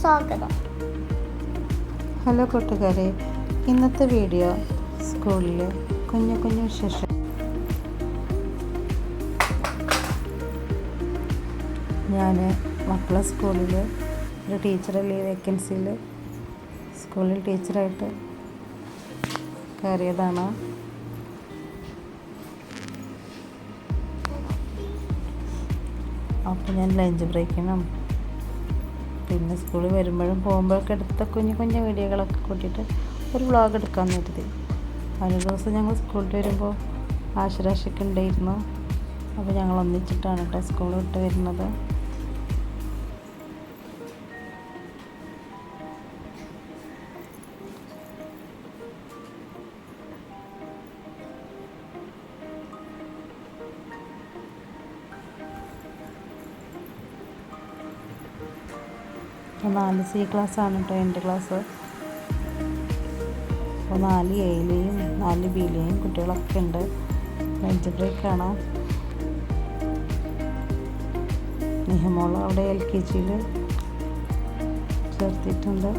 സ്വാഗതം. ഹലോ കൂട്ടുകാരെ ഇന്നത്തെ വീഡിയോ സ്കൂളിൽ കുഞ്ഞു കുഞ്ഞു വിശേഷം ഞാൻ മക്കളെ സ്കൂളിൽ ഒരു ടീച്ചറല്ലേ വേക്കൻസിയിൽ സ്കൂളിൽ ടീച്ചറായിട്ട് കയറിയതാണ്. അപ്പോൾ ഞാൻ ലഞ്ച് ബ്രേക്കിനും പിന്നെ സ്കൂളിൽ വരുമ്പോഴും പോകുമ്പോഴൊക്കെ എടുത്ത കുഞ്ഞു കുഞ്ഞു വീഡിയോകളൊക്കെ കൂട്ടിയിട്ട് ഒരു വ്ളോഗ് എടുക്കാമെന്ന് കരുതി ഒരു ദിവസം ഞങ്ങൾ സ്കൂളിൽ വരുമ്പോൾ ആശുരാശിക്ക് ഉണ്ടായിരുന്നു അപ്പോൾ ഞങ്ങൾ ഒന്നിച്ചിട്ടാണ് കേട്ടോ സ്കൂൾ വിട്ട് വരുന്നത്. അപ്പോൾ നാല് സി ക്ലാസ് ആണ് കേട്ടോ എന്റെ ക്ലാസ്. അപ്പോൾ നാല് എയിലെയും നാല് ബിയിലെയും കുട്ടികളൊക്കെ ഉണ്ട്. ലഞ്ച് ബ്രേക്കാണ്. നിഹമോൾ അവിടെ എൽ കെ ജിയിൽ ചേർത്തിട്ടുണ്ട്.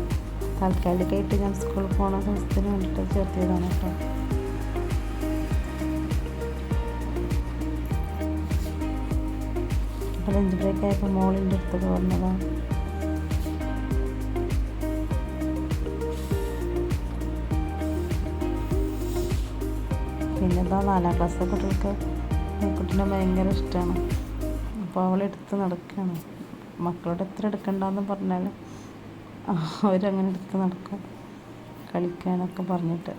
താൽക്കാലികമായിട്ട് ഞാൻ സ്കൂളിൽ പോകുന്ന ദിവസത്തിന് വേണ്ടിയിട്ട് ചേർത്തിയതാണ് കേട്ടോ അപ്പോൾ ലഞ്ച് ബ്രേക്ക് ആയപ്പോൾ മോളിന്റെ അടുത്തൊക്കെ വന്നതാണ് പിന്നെ എന്താ നാലാം ക്ലാസ്സിലെ കുട്ടികൾക്ക് കുട്ടീനെ ഭയങ്കര ഇഷ്ടമാണ് അപ്പോൾ അവളെടുത്ത് നടക്കുകയാണ് മക്കളോട് എത്ര എടുക്കണ്ടെന്ന് പറഞ്ഞാൽ അവരങ്ങനെ എടുത്ത് നടക്കും. കളിക്കാനൊക്കെ പറഞ്ഞിട്ട്.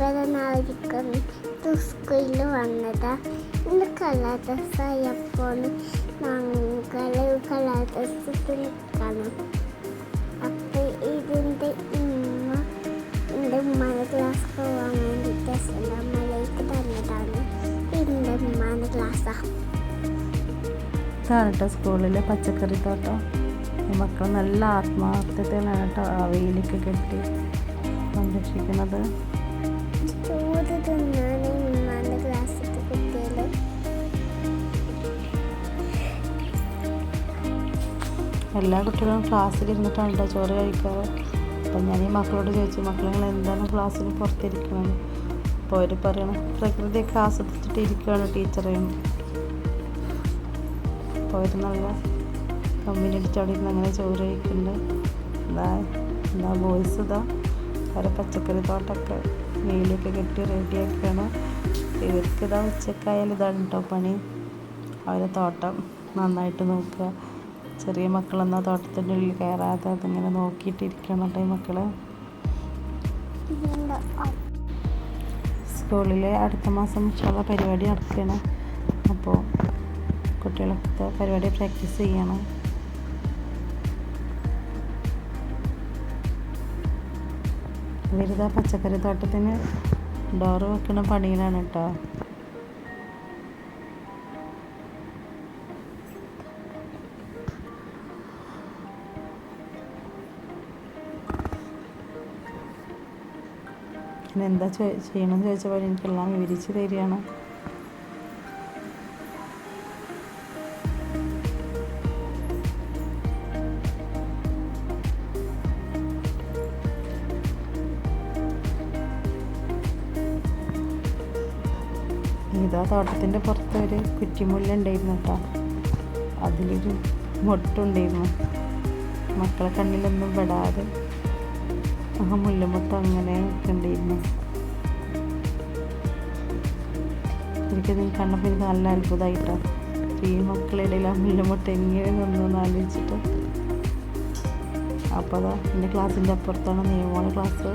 നായിരിക്കും സ്കൂളിൽ വന്നതാ. ഇന്ന് കളർ ഡ്രസ്സായപ്പോൾ ഞങ്ങൾ കളർ ഡ്രസ്സ് നിൽക്കണം. അപ്പം ഇതിന്റെ ഉമ്മ എന്റെ ഉമ്മാന്റെ ക്ലാസ് പോകാൻ വേണ്ടിയിട്ട് അമ്മയിലേക്ക് തന്നതാണ്. എന്റെ ഉമ്മാന്റെ ക്ലാസ്സാണ് ഇതാണ് കേട്ടോ സ്കൂളിലെ പച്ചക്കറി തോട്ടം. മക്കൾ നല്ല ആത്മാർത്ഥതയിലാണ് കേട്ടോ ആ വെയിലൊക്കെ കെട്ടി സംരക്ഷിക്കുന്നത്. എല്ലാ കുട്ടികളും ക്ലാസ്സിലിരുന്നിട്ടാണ് കേട്ടോ ചോറ് കഴിക്കാറ്. അപ്പം ഞാൻ ഈ മക്കളോട് ചോദിച്ചു നിങ്ങൾ എന്താണ് ക്ലാസ്സിൽ പുറത്തിരിക്കണത്? അപ്പോൾ അവർ പറയണം പ്രകൃതിയൊക്കെ ആസ്വദിച്ചിട്ട് ഇരിക്കുകയാണ് ടീച്ചറേയും അപ്പോൾ അവർ നല്ല കമ്പനി അടിച്ചവിടെ ഇരുന്ന് അങ്ങനെ ചോറ് കഴിക്കുന്നുണ്ട്. എന്താ എന്താ ബോയ്സ് ഇതാ? അവരെ പച്ചക്കറി തോട്ടമൊക്കെ വെയിലൊക്കെ കെട്ടി റെഡിയാക്കുകയാണ് ഇവർക്ക് ഇതാ ഉച്ചക്കായാലും ഇതാണ് കേട്ടോ പണി. അവരെ തോട്ടം നന്നായിട്ട് നോക്കുക. ചെറിയ മക്കളെന്നാൽ തോട്ടത്തിന്റെ ഉള്ളിൽ കയറാതെ അതിങ്ങനെ നോക്കിയിട്ടിരിക്കണം കേട്ടോ ഈ മക്കൾ. ഇതിന്റെ സ്കൂളിൽ അടുത്ത മാസം ഉള്ള പരിപാടി നടക്കുകയാണ് അപ്പോൾ കുട്ടികളൊക്കെ പരിപാടി പ്രാക്ടീസ് ചെയ്യണം. ഇവരിതാ പച്ചക്കറി തോട്ടത്തിന് ഡോറ് വെക്കുന്ന പണിയിലാണ് കേട്ടോ പിന്നെ എന്താ ചെയ്യണമെന്ന് ചോദിച്ചപ്പോൾ എനിക്കെല്ലാം വിവരിച്ച് തരികയാണ്. ഇതാ തോട്ടത്തിന്റെ പുറത്ത് ഒരു കുറ്റിമുല്ല ഉണ്ടായിരുന്നു കേട്ടോ. അതിലൊരു മൊട്ടുണ്ടായിരുന്നു. മക്കളെ കണ്ണിലൊന്നും പെടാതെ ആ മുല്ലമൊത്തം അങ്ങനെ ഉണ്ടായിരുന്നു എനിക്കത് കണ്ടപ്പോൾ എനിക്ക് നല്ല അത്ഭുതമായിട്ടാണ് ഈ മക്കളിടയിൽ ആ മുല്ലമൊട്ട എങ്ങനെ നിന്നു ആലോചിച്ചിട്ട്. അപ്പോൾ അതാ എന്റെ ക്ലാസ്സിന്റെ അപ്പുറത്താണ് നിയമോളെ ക്ലാസ്.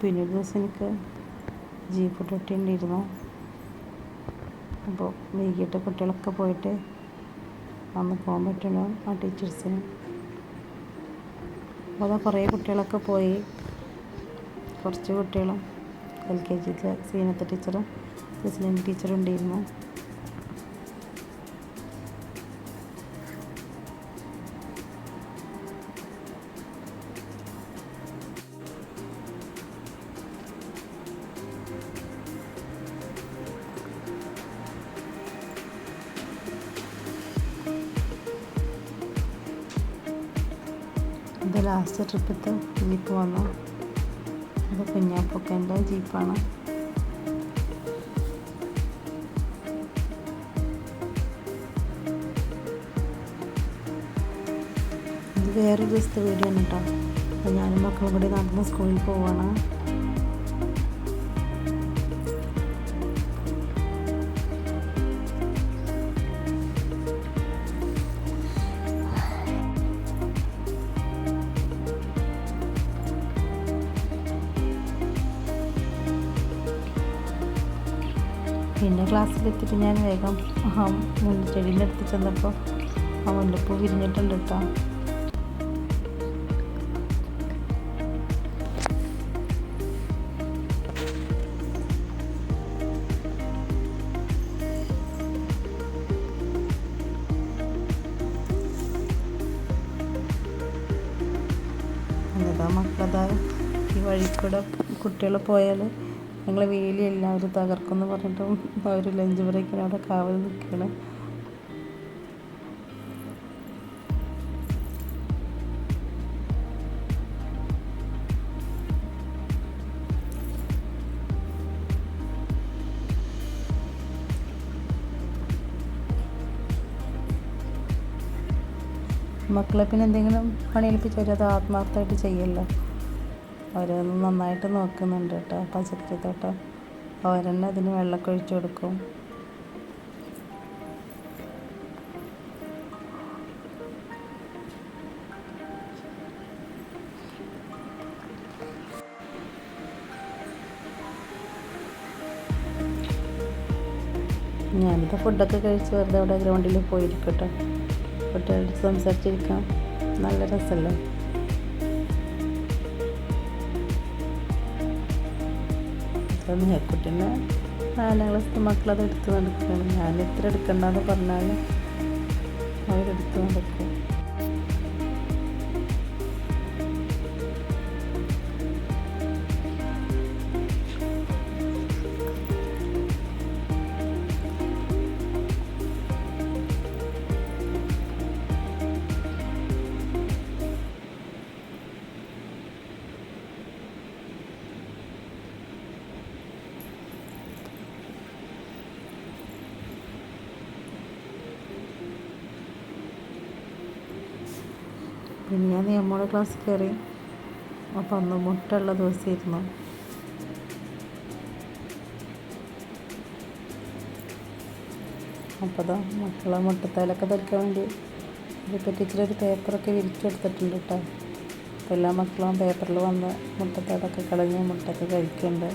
പിന്നെ ഒരു ദിവസം എനിക്ക് ജീപ്പ് തൊട്ടിണ്ടായിരുന്നു അപ്പോൾ വൈകിട്ട് കുട്ടികളൊക്കെ പോയിട്ട് അന്ന് പോകാൻ പറ്റുള്ളൂ ആ ടീച്ചേഴ്സിന് അപ്പോൾ കുറേ കുട്ടികളൊക്കെ പോയി. കുറച്ച് കുട്ടികളും എൽ കെ ജിയിലെ സീനത്തെ ടീച്ചറും ജസ്ലിൻ ടീച്ചറും ഉണ്ടായിരുന്നു. ഇത് ലാസ്റ്റ് ട്രിപ്പത്തെ ജീപ്പ് വന്നു ഇത് കുഞ്ഞാപ്പൊക്കന്റെ ജീപ്പാണ്. വേറൊരു ദിവസത്തെ വീഡിയോ ആണ് കേട്ടോ. അപ്പോൾ ഞാനും മക്കളും കൂടി നടന്ന് സ്കൂളിൽ പോവാണ്. പിന്നെ ക്ലാസ്സിലെത്തിയിട്ട് ഞാൻ വേഗം മുല്ലച്ചെടീന്റെ അടുത്ത് ചെന്നപ്പോൾ ആ മുല്ലപ്പൂ വിരിഞ്ഞിട്ടുണ്ട് കേട്ടോ. മക്കളതായ മക്കളതാ ഈ വഴി കൂടെ കുട്ടികൾ പോയാൽ ഞങ്ങൾ വേലി എല്ലാവരും തകർക്കുമെന്ന് പറഞ്ഞിട്ടും അവർ ലഞ്ച് ബ്രേക്കിന് അവിടെ കാവൽ നിൽക്കുകയാണ്. മക്കളെ പിന്നെ എന്തെങ്കിലും പണി ഏൽപ്പിച്ചാൽ അത് ആത്മാർത്ഥമായിട്ട് ചെയ്യല്ലോ? അവരൊന്ന് നന്നായിട്ട് നോക്കുന്നുണ്ട് കേട്ടോ. പച്ചക്കറി തോട്ടം അവരെന്നെ അതിന് വെള്ളമൊക്കെ ഒഴിച്ചു കൊടുക്കും. ഞാനിപ്പോൾ ഫുഡൊക്കെ കഴിച്ച് വെറുതെ അവിടെ ഗ്രൗണ്ടിൽ പോയിരിക്കട്ടെ. കുട്ടികളോട് സംസാരിച്ചിരിക്കാം. നല്ല രസമല്ലേ അപ്പോൾ മേക്കുട്ടീനെ നാലാം ക്ലാസ്സിലെ മക്കളത് എടുത്ത് നടക്കുകയാണ് ഞാൻ എത്ര എടുക്കണ്ടെന്ന് പറഞ്ഞാൽ അവരെടുത്ത് നടക്കും പിന്നെ ഞാൻ നിയമോടെ ക്ലാസ് കയറി അപ്പോൾ അന്ന് മുട്ടുള്ള ദിവസമായിരുന്നു അപ്പോൾ അതാ മക്കളെ മുട്ടത്തേലൊക്കെ ധരിക്കാൻ വേണ്ടി ഇതിപ്പോൾ ടീച്ചറൊരു പേപ്പറൊക്കെ വിരിച്ചെടുത്തിട്ടുണ്ട് കേട്ടോ അപ്പോൾ എല്ലാ മക്കളും പേപ്പറിൽ വന്ന് മുട്ടത്തേലൊക്കെ കളഞ്ഞ് മുട്ടൊക്കെ കഴിക്കുന്നുണ്ട്.